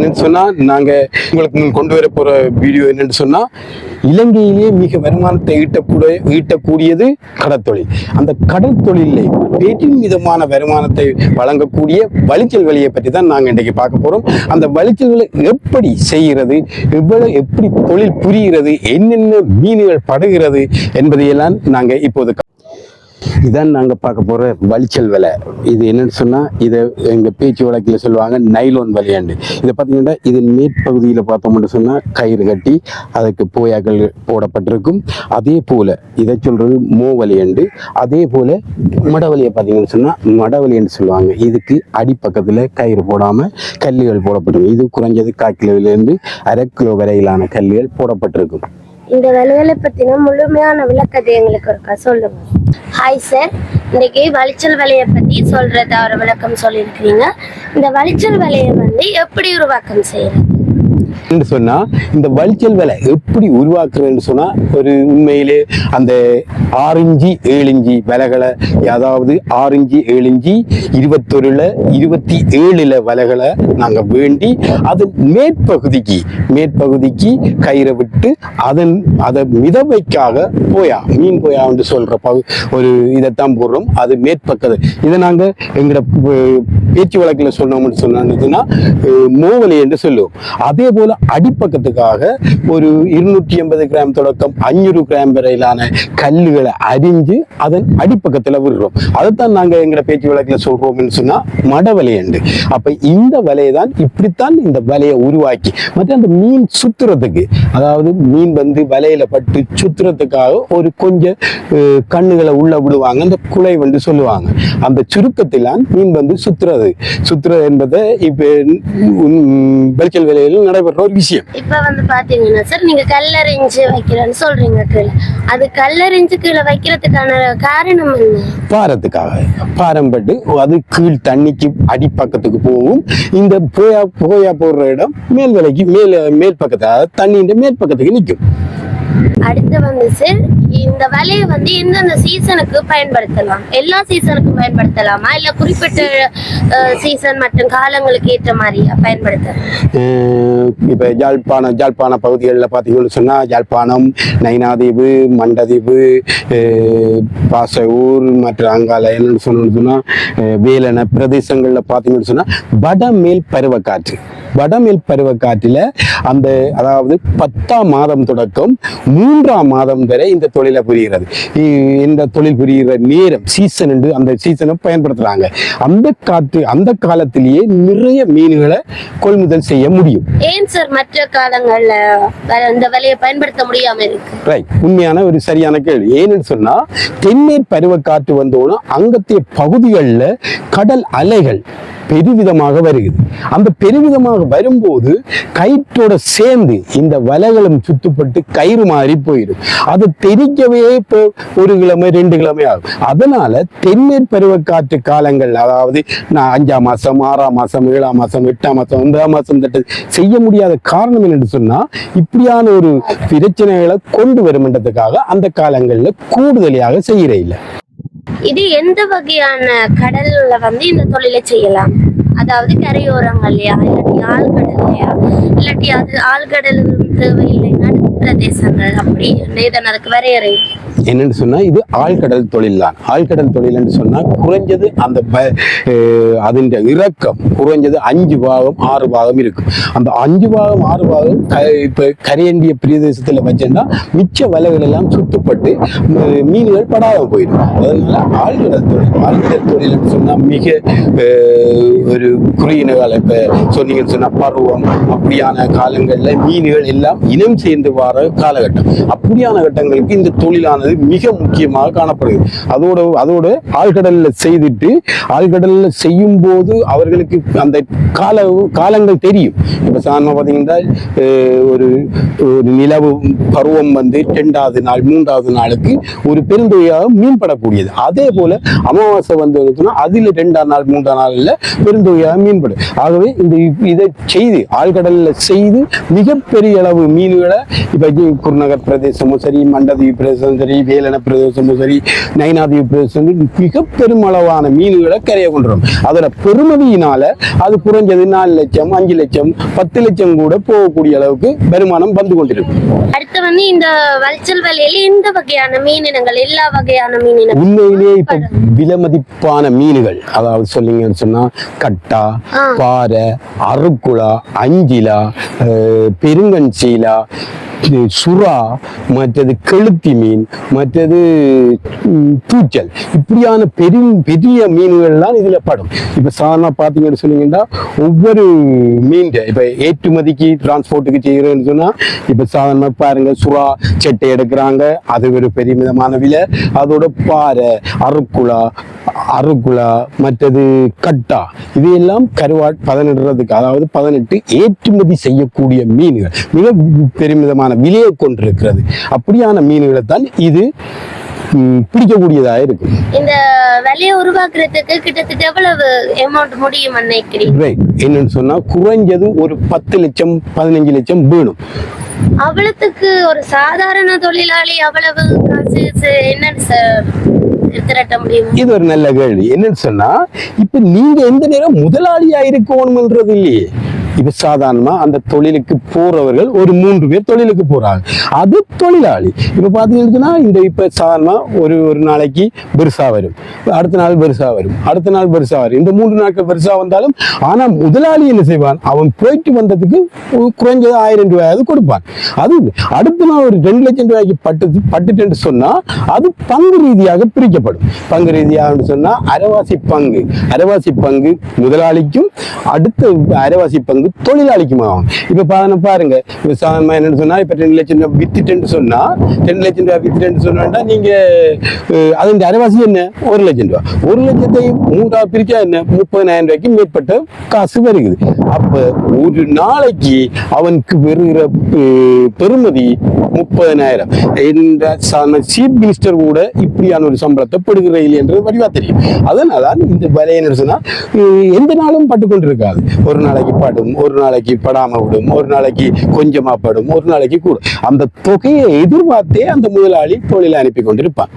என்னன்னு சொன்னா நாங்க உங்களுக்கு முன் கொண்டு வர போற வீடியோ என்னன்னு சொன்னா இலங்கையிலேயே மிக வருமானத்தை ஈட்டக்கூடிய ஈட்டக்கூடியது கடற்தொழில். அந்த கடற்தொழிலே பேட்டின் விதமான வருமானத்தை வழங்கக்கூடிய வலிச்சல் வழியை பற்றி தான் நாங்க இன்றைக்கு பார்க்க போறோம். அந்த வழிச்சல்களை எப்படி செய்கிறது எவ்வளவு எப்படி தொழில் புரிகிறது என்னென்ன மீன்கள் படுகிறது என்பதையெல்லாம் நாங்க இப்போது இதான் நாங்கள் பார்க்க போகிற வலிச்சல் வலை. இது என்னன்னு சொன்னால் இதை எங்கள் பேச்சு வழக்கில் சொல்லுவாங்க நைலோன் வலையாண்டு. இதை பார்த்தீங்கன்னா இதன் மேற்பகுதியில் பார்த்தோம்னு சொன்னால் கயிறு கட்டி அதுக்கு போயாக்கள் போடப்பட்டிருக்கும். அதே போல் இதை சொல்கிறது மோ வலையண்டு. அதே போல் மடவலியை பார்த்தீங்கன்னு சொன்னால் மடவலின்னு சொல்லுவாங்க. இதுக்கு அடிப்பக்கத்தில் கயிறு போடாமல் கல்லுகள் போடப்பட்டிருக்கும் இது குறைஞ்சது கால் கிலோவிலேருந்து அரை கிலோ வரையிலான கல்லுகள் போடப்பட்டிருக்கும். இந்த வேலைகளை பற்றின முழுமையான விளக்கத்தை எங்களுக்கு இருக்கா? சொல்லுங்க. ஹாய் சார் இன்னைக்கு வளிச்சல் வலையை பற்றி சொல்றத ஒரு விளக்கம் சொல்லியிருக்கிறீங்க. இந்த வலிச்சல் வலையை வந்து எப்படி உருவாக்கம் செய்யறது? என்று சொன்னா இந்த வலிச்சல் வேலை எப்படி உருவாக்குறதுன்னு சொன்னா ஒரு உண்மையிலே அந்த ஆறு ஏழிஞ்சி ஏழு இஞ்சி அதாவது ஆறு இஞ்சி ஏழு இஞ்சி இருபத்தொருல இருபத்தி ஏழுல வலைகளை நாங்க வேண்டி அதன் மேற்பகுதிக்கு மேற்பகுதிக்கு கயிறை விட்டு அதன் அதை மிதவைக்காக போயா மீன் போயா என்று சொல்ற பகு ஒரு இதைத்தான் போடுறோம். அது மேற்பக்கது இதை நாங்க எங்களோட பேச்சு வழக்கில் சொன்னோம்னு சொன்னா மோவலி என்று சொல்லுவோம். அதே போல் அடிப்பக்கத்துக்காக ஒரு இருநூற்றி எண்பது கிராம் தொடக்கம் அஞ்சூறு கிராம் வரையிலான கல்லுகளை அறிஞ்சு அதன் அடிப்பக்கத்துல விடுறோம். அதைத்தான் நாங்க எங்களை பேச்சு வழக்கில் சொல்றோம்னு சொன்னா மட வலையண்டு அப்ப இந்த வலையை தான் இப்படித்தான் இந்த வலையை உருவாக்கி மற்ற அந்த மீன் சுத்துறதுக்கு அதாவது மீன் வந்து வலையில பட்டு சுத்துறதுக்காக ஒரு கொஞ்சம் கண்ணுகளை உள்ள விடுவாங்க அந்த குலை வந்து சொல்லுவாங்க. அந்த சுருக்கத்திலான் மீன் வந்து சுத்துறது. சுத்துறது என்பதை இப்போ வெளிச்சல் விலையில் நடைபெறும் நடைபெற ஒரு விஷயம். இப்ப வந்து பாத்தீங்கன்னா சார் நீங்க கல்லறிஞ்சு வைக்கிறேன்னு சொல்றீங்க கீழே. அது கல்லறிஞ்சு கீழே வைக்கிறதுக்கான காரணம் என்ன? பாரத்துக்காக. பாரம்பட்டு அது கீழ் தண்ணிக்கு அடிப்பக்கத்துக்கு போகும். இந்த போயா போயா போடுற இடம் மேல் விலைக்கு மேல் மேல் பக்கத்து அதாவது தண்ணியின் மேல் பக்கத்துக்கு நிற்கும். அடுத்து வந்து இந்த வலையை வந்து எந்தெந்த சீசனுக்கு பயன்படுத்தலாம். எல்லா சீசனுக்கும் பயன்படுத்தலாமா? இல்ல குறிப்பிட்ட சீசன் மற்றும் காலங்களுக்கு ஏற்ற மாதிரியா பயன்படுத்தலாம் இப்போ இப்ப யாழ்ப்பாணம் பகுதிகளில் பார்த்தீங்கன்னு சொன்னா ஜாழ்ப்பாணம் நைனாதீவு மண்டதீவு பாசவூர் மற்றும் மற்ற அங்கால என்னன்னு சொன்னோம்னு சொன்னால் வேலன பிரதேசங்களில் பார்த்தீங்கன்னு சொன்னா வடமேல் பருவக்காற்று. வடமேல் பருவக்காற்றில் அந்த அதாவது பத்தாம் மாதம் தொடக்கம் மூன்றாம் மாதம் வரை இந்த தொழிலை புரிகிறது. இந்த தொழில் புரிகிற நேரம் சீசன் என்று அந்த சீசனை பயன்படுத்துறாங்க. அந்த காற்று அந்த காலத்திலேயே நிறைய மீன்களை கொள்முதல் செய்ய முடியும். ஏன் சார் மற்ற காலங்கள்ல இந்த வலையை பயன்படுத்த முடியாம இருக்கு? ரைட் உண்மையான ஒரு சரியான கேள்வி. ஏன்னு சொன்னா தென்மேற் பருவக்காற்று வந்தோன்னா அங்கத்திய பகுதிகளில் கடல் அலைகள் பெருவிதமாக வருகிறது. அந்த பெருவிதமாக வரும்போது கயிற்றோட சேர்ந்து இந்த வலைகளும் சுத்தப்பட்டு கயிறு மாறி போயிடும். அது தெரிக்கவே இப்போ ஒரு கிழமை ரெண்டு கிழமை ஆகும். அதனால தென்மேற் பருவக்காற்று காலங்கள் அதாவது நான் அஞ்சாம் மாசம் ஆறாம் மாசம் ஏழாம் மாசம் எட்டாம் மாசம் ஒன்பதாம் மாசம் தட்டு செய்ய முடியாத காரணம் என்னன்னு சொன்னா இப்படியான ஒரு பிரச்சனைகளை கொண்டு வரும்ன்றதுக்காக அந்த காலங்களில் கூடுதலாக செய்கிற இல்லை. இது எந்த வகையான கடல்ல வந்து இந்த தொழிலை செய்யலாம்? அதாவது கரையோரங்கள்லையா இல்லாட்டி ஆழ்கடல்லையா? இல்லாட்டி அது ஆழ்கடல் தேவையில்லைன்னா பிரதேசங்கள் அப்படி இதன் வரையறை என்னன்னு சொன்னா இது ஆழ்கடல் தொழில் தான் ஆழ்கடல் தொழில் என்று சொன்னா குறைஞ்சது அந்த ப- அதன் இறக்கம் குறைஞ்சது அஞ்சு பாகம் ஆறு பாகம் இருக்கும். அந்த அஞ்சு பாகம் ஆறு பாகம் க இப்போ கரையண்டிய பிரதேசத்தில் வச்சிருந்தா மிச்ச வலைகள் எல்லாம் சுத்தப்பட்டு மீன்கள் படாத போயிடும். அதனால ஆழ்கடல் தொழில் ஆழ்கடல் தொழில் என்று சொன்னா மிக ஒரு குறுகின காலம் இப்போ சொன்னீங்கன்னு சொன்னா பருவம் அப்படியான காலங்களில் மீன்கள் எல்லாம் இனம் சேர்ந்து வர காலகட்டம். அப்படியான கட்டங்களுக்கு இந்த தொழிலானது மிக முக்கியமாக காணப்படுது அதோட அதோட ஆழ்கடல்ல செய்துட்டு ஆழ்கடலில் செய்யும் போது அவர்களுக்கு அந்த கால காலங்கள் தெரியும். இப்ப சாதாரணமாக பார்த்தீங்கன்னா ஒரு ஒரு நிலவு பருவம் வந்து ரெண்டாவது நாள் மூன்றாவது நாளுக்கு ஒரு பெருந்தொகையாக மீன்படக்கூடியது. அதே போல அமாவாசை வந்து இருக்குன்னா அதுல ரெண்டாம் நாள் மூன்றாம் நாள்ல பெருந்தொகை மீன்படும். ஆகவே இந்த இதை செய்து ஆழ்கடல்ல செய்து மிகப்பெரிய அளவு மீன்களை இப்ப இங்க குருநகர் பிரதேசமும் சரி மண்டதீவு பிரதேசமும் சரி வேலன பிரதேசமும் சரி நைனாதீவு பிரதேசம் மிக பெருமளவான மீன்களை கரையை கொண்டு வரும். அதோட பெருமதியினால அது குறைஞ்சது நாலு லட்சம் அஞ்சு லட்சம் பத்து லட்சம் கூட போகக்கூடிய அளவுக்கு வருமானம் வந்து கொண்டிருக்கு. அடுத்து வந்து இந்த வளைச்சல் வலையில எந்த வகையான மீனினங்கள் எல்லா வகையான மீனினங்கள் உண்மையிலேயே இப்ப விலைமதிப்பான மீன்கள் அதாவது சொல்லிங்கன்னு சொன்னா கட்டா. பாறை அருக்குளா அஞ்சிலா அஹ், பெருங்கஞ்சீலா இது சுறா மற்றது கெளுத்தி மீன் மற்றது பூச்சல். தூச்சல் இப்படியான பெரும் பெரிய மீன்கள்லாம் இதில் படும். இப்போ சாதாரண பார்த்தீங்கன்னு சொன்னீங்கன்னா ஒவ்வொரு மீன் இப்போ ஏற்றுமதிக்கு டிரான்ஸ்போர்ட்டுக்கு செய்கிறேன்னு சொன்னால் இப்போ சாதாரணமாக பாருங்கள் சுறா செட்டை எடுக்கிறாங்க. அது ஒரு பெரிய விதமான விலை. அதோட பாறை அருக்குழா அருக்குளா மற்றது கட்டா இது எல்லாம் கருவாட் பதனிடுறதுக்கு அதாவது பதினெட்டு ஏற்றுமதி செய்யக்கூடிய மீன்கள். மிக பெருமிதமான விலையை கொண்டிருக்கிறது. அப்படியான மீன்களை தான் இது பிடிக்கக்கூடியதாக இருக்கும் இந்த விலையை உருவாக்குறதுக்கு கிட்டத்தட்ட எவ்வளவு அமௌண்ட் முடியும் ரைட் என்னன்னு சொன்னா குறைஞ்சது ஒரு பத்து லட்சம் பதினஞ்சு லட்சம் வேணும். அவ்வளவுக்கு ஒரு சாதாரண தொழிலாளி அவ்வளவு காசு என்னன்னு இது ஒரு நல்ல கேள்வி. என்னன்னு சொன்னா இப்ப நீங்க எந்த நேரம் முதலாளியா இருக்கணும்ன்றது இல்லையே இப்ப சாதாரணமா அந்த தொழிலுக்கு போறவர்கள் ஒரு மூன்று பேர் தொழிலுக்கு போறாங்க. அது தொழிலாளி. இப்ப பாத்தீங்கன்னா இந்த இப்ப சாதாரணமா ஒரு ஒரு நாளைக்கு பெருசா வரும். அடுத்த நாள் பெருசா வரும். அடுத்த நாள் பெருசா வரும். இந்த மூன்று நாட்கள் பெருசா வந்தாலும் ஆனா முதலாளி என்ன செய்வான்? அவன் போயிட்டு வந்ததுக்கு குறைஞ்சது ஆயிரம் ரூபாயாவது கொடுப்பான். அது அடுத்த நாள் ஒரு ரெண்டு லட்சம் ரூபாய்க்கு பட்டு பட்டுட்டு சொன்னா அது பங்கு ரீதியாக பிரிக்கப்படும். பங்கு ரீதியாக சொன்னா அரைவாசி பங்கு. அரைவாசி பங்கு முதலாளிக்கும் அடுத்த அரைவாசி பங்கு தொழிலாளிக்கும் ஆகும் இப்ப பாருங்க பாருங்க இப்ப சாதாரணமா என்னன்னு சொன்னா இப்ப ரெண்டு லட்சம் ரூபாய் வித்துட்டேன்னு சொன்னா ரெண்டு லட்சம் ரூபாய் வித்துட்டேன்னு சொன்னா நீங்க அதன் அரைவாசி என்ன? ஒரு லட்சம் ரூபாய் ஒரு லட்சத்தை மூன்றாவது பிரிச்சா என்ன? முப்பதாயிரம் ரூபாய்க்கு மேற்பட்ட காசு வருகுது அப்ப ஒரு நாளைக்கு அவனுக்கு வருகிற அஹ், பெறுமதி முப்பதனாயிரம். இந்த சீஃப் மினிஸ்டர் கூட இப்படியான ஒரு சம்பளத்தை படுகிற இல்லைன்றது வடிவா தெரியும். அதனால தான் இந்த விலை என்ன சொன்னா எந்த நாளும் பட்டு கொண்டிருக்காது ஒரு நாளைக்கு படும் ஒரு நாளைக்கு படாம விடும் ஒரு நாளைக்கு கொஞ்சமா படும் ஒரு நாளைக்கு கூடும். அந்த தொகையை எதிர்பார்த்தே அந்த முதலாளி தொழிலை அனுப்பி கொண்டிருப்பான்.